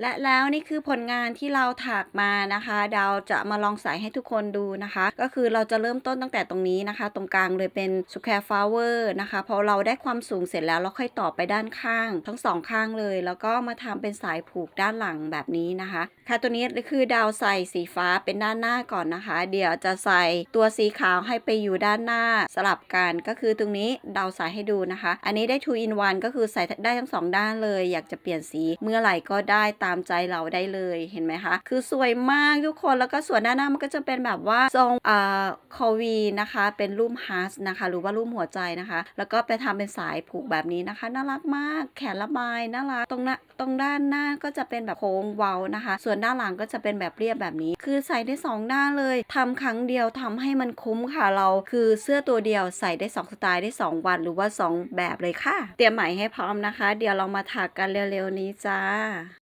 และแล้วนี่คือผลงานที่เราถักมานะคะ ดาวจะมาลองใส่ให้ทุกคนดูนะคะ ก็คือเราจะเริ่มต้นตั้งแต่ตรงนี้นะคะ ตรงกลางเลยเป็น square flower นะคะ พอเราได้ความสูงเสร็จแล้วเราค่อยต่อไปด้านข้าง ทั้งสองข้างเลย แล้วก็มาทำเป็นสายผูกด้านหลังแบบนี้นะคะ ค่ะตัวนี้คือดาวใส่สีฟ้าเป็นด้านหน้าก่อนนะคะ เดี๋ยวจะใส่ตัวสีขาวให้ไปอยู่ด้านหน้าสลับกันก็คือตรงนี้ดาวใส่ให้ดูนะคะ อันนี้ได้ two in one ก็คือใส่ได้ทั้งสองด้านเลย อยากจะเปลี่ยนสีเมื่อไหร่ก็ได้ตามใจเราได้เลยเห็นไหมคะ คือสวยมากทุกคนแล้วก็ส่วนด้านหน้ามันก็จะเป็นแบบว่าทรงอ่าคอวีนะคะเป็นรูปฮาร์สนะคะหรือว่ารูปหัวใจนะคะ แล้วก็ไปทำเป็นสายผูกแบบนี้นะคะ น่ารักมากแขนระบายน่ารักตรงหน้าตรงด้านหน้าก็จะเป็นแบบโค้งเว้านะคะ ส่วนด้านหลังก็จะเป็นแบบเรียบแบบนี้ คือใส่ได้สองด้าเลยทำครั้งเดียวทำให้มันคุ้มค่ะเรา คือเสื้อตัวเดียวใส่ได้สองสไตล์ได้สองวันหรือว่าสองแบบเลยค่ะ เตรียมไหมให้พร้อมนะคะ เดี๋ยวเรามาถักกันเร็วๆนี้จ้า